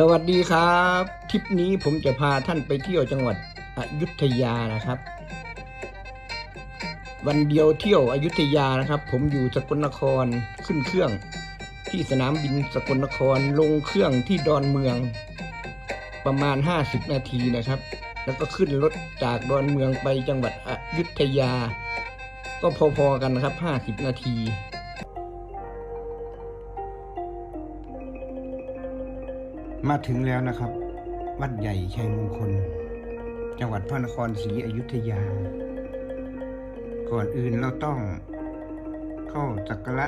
สวัสดีครับทริปนี้ผมจะพาท่านไปเที่ยวจังหวัดอยุธยานะครับ วันเดียวเที่ยวอยุธยานะครับ ผมอยู่สกลนครขึ้นเครื่อง ที่สนามบินสกลนครลงเครื่องที่ดอนเมือง ประมาณ 50 นาทีนะครับ แล้วก็ขึ้นรถจากดอนเมืองไปจังหวัดอยุธยา ก็พอๆกันนะครับ 50 นาที มาถึงแล้วนะครับ วัดใหญ่ชัยมงคล จังหวัดพระนครศรีอยุธยา ก่อนอื่นเราต้องเข้าสักการะ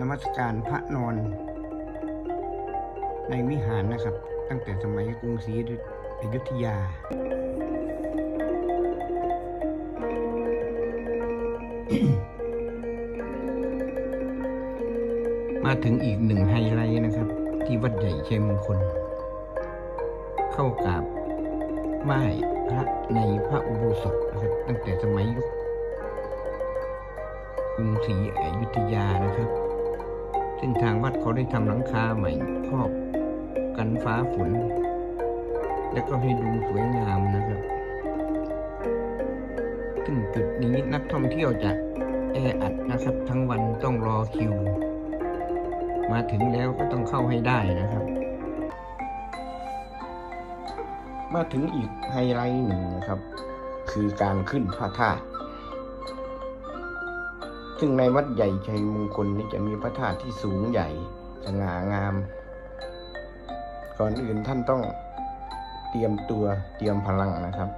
นมัสการพระนอน ในวิหารนะครับ ตั้งแต่สมัยกรุงศรีอยุธยามาถึงอีกหนึ่งไฮไลท์นะครับ ที่วัดใหญ่ชัยมงคล เข้ากราบไหว้พระในพระอุโบสถนะครับตั้งแต่สมัยยุคกรุงศรีอยุธยานะครับ ซึ่งทางวัดเขาได้ทำหลังคาใหม่ครอบกันฟ้าฝน แล้วก็ให้ดูสวยงามนะครับ ซึ่งจุดนี้นักท่องเที่ยวจะแออัดนะครับ ทั้งวันต้องรอคิว มาถึงแล้วก็ต้องเข้าให้ได้นะครับ มาถึงอีกไฮไลท์หนึ่งนะครับ คือการขึ้นพระธาตุซึ่งในวัดใหญ่ชัยมงคลนี้จะมีพระธาตุที่สูงใหญ่สง่างาม ก่อนอื่นท่านต้องเตรียมตัวเตรียมพลังนะครับ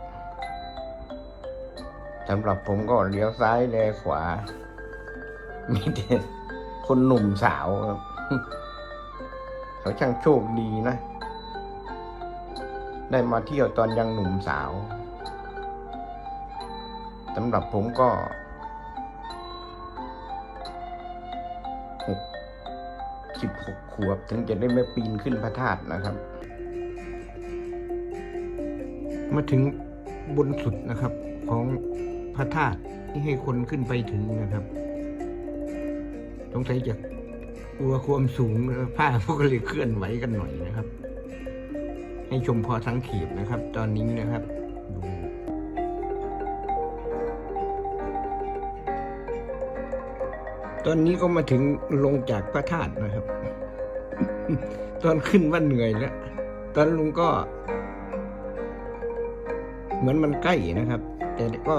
สำหรับผมก็เลี้ยวซ้ายแลขวา มีแต่ คนหนุ่มสาวครับเขาช่างโชคดีนะ ได้มาเที่ยวตอนยังหนุ่มสาวสำหรับผมก็หกสิบหกขวบถึงจะได้ไม่ปีนขึ้นพระธาตุนะครับ มาถึงบนสุดนะครับ ของพระธาตุที่ให้คนขึ้นไปถึงนะครับ สงสัยจะกลัวความสูงผ้าพวกก็เลยเคลื่อนไหวกันหน่อยนะครับ ให้ชมพอทั้งขีบนะครับ ตอนนี้นะครับดูตอนนี้ก็มาถึงลงจากพระธาตุนะครับ ตอนขึ้นว่าเหนื่อยแล้ว ตอนลงก็ เหมือนมันใกล้นะครับ แต่ก็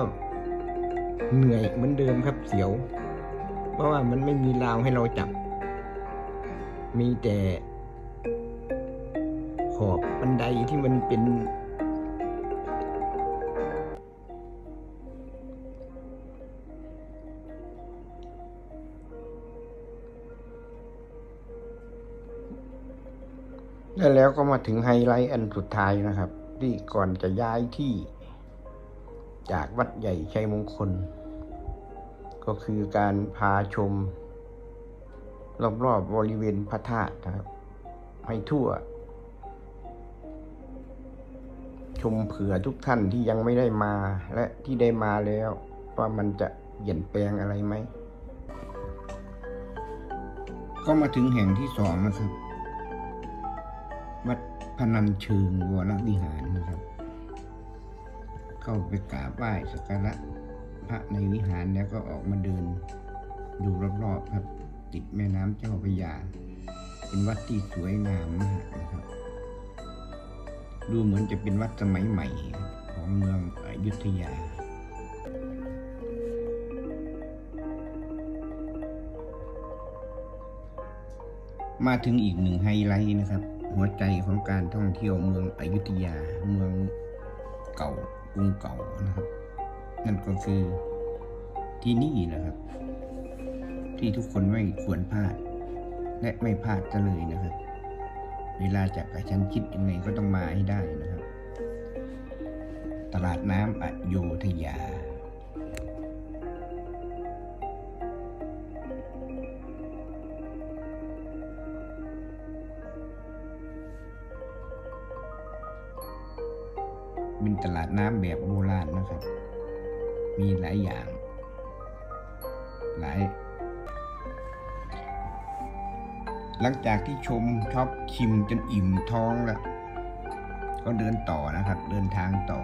เหนื่อยเหมือนเดิมครับเสียว เพราะว่ามันไม่มีราวให้เราจับ มีแต่ขอบบันไดที่มันเป็น และแล้วก็มาถึงไฮไลท์อันสุดท้ายนะครับ ที่ก่อนจะย้ายที่จากวัดใหญ่ชัยมงคล ก็คือการพาชม รอบๆบบริเวณพระธาตุนะครับให้ทั่ว ชมเผื่อทุกท่านที่ยังไม่ได้มาและที่ได้มาแล้ว ว่ามันจะเปลี่ยนแปลงอะไรไหม ก็มาถึงแห่งที่สองนะครับ วัดพนัญเชิงวรวิหารนะครับ เข้าไปกราบไหว้สักการะ พระในวิหารแล้วก็ออกมาเดิน ดูรอบๆครับ ติดแม่น้ำเจ้าพระยา เป็นวัดที่สวยงามมากนะครับ ดูเหมือนจะเป็นวัดสมัยใหม่ของเมืองอยุธยามาถึงอีกหนึ่งไฮไลท์นะครับ หัวใจของการท่องเที่ยวเมืองอยุธยา เมืองเก่ากรุงเก่านะครับ นั่นก็คือที่นี่นะครับ ที่ทุกคนไม่ควรพลาด และไม่พลาดจะเลยนะครับ เวลาจะกระชั้นคิดยังไงก็ต้องมาให้ได้นะครับ ตลาดน้ำอโยธยาเป็นตลาดน้ำแบบโบราณนะครับ มีหลายอย่าง หลาย หลังจากที่ชมช็อปชิมจนอิ่มท้องแล้ว ก็เดินต่อนะครับ เดินทางต่อ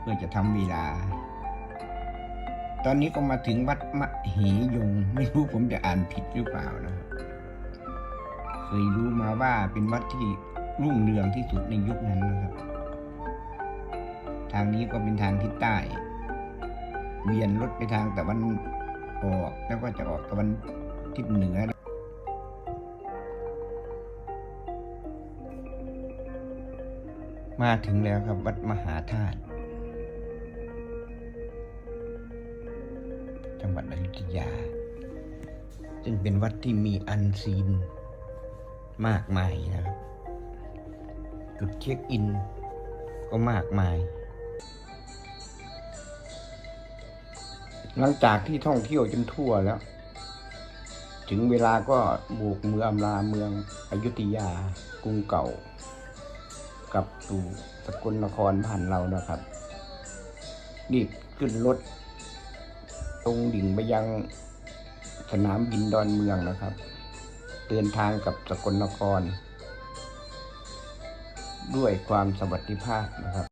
เพื่อจะทำเวลา ตอนนี้ก็มาถึงวัดมะเหยง ไม่รู้ผมจะอ่านผิดหรือเปล่านะเคยรู้มาว่าเป็นวัดที่รุ่งเรืองที่สุดในยุคนั้นนะครับ ทางนี้ก็เป็นทางทิศใต้ เวียนรถไปทางตะวันออกแล้วก็จะออกตะวันทิศเหนือมาถึงแล้วครับวัดมหาธาตุจังหวัดอยุธยา ซึ่งเป็นวัดที่มีอันซีนมากมายนะครับ จุดเช็คอินก็มากมาย หลังจากที่ท่องเที่ยวจนทั่วแล้ว ถึงเวลาก็บุกเมืองอำลาเมืองอยุธยา กรุงเก่า กับสู่สกลนครผ่านเรานะครับรีบขึ้นรถ ตรงดิ่งไปยังสนามบินดอนเมืองนะครับ เดินทางกับสกลนคร ด้วยความสวัสดิภาพนะครับ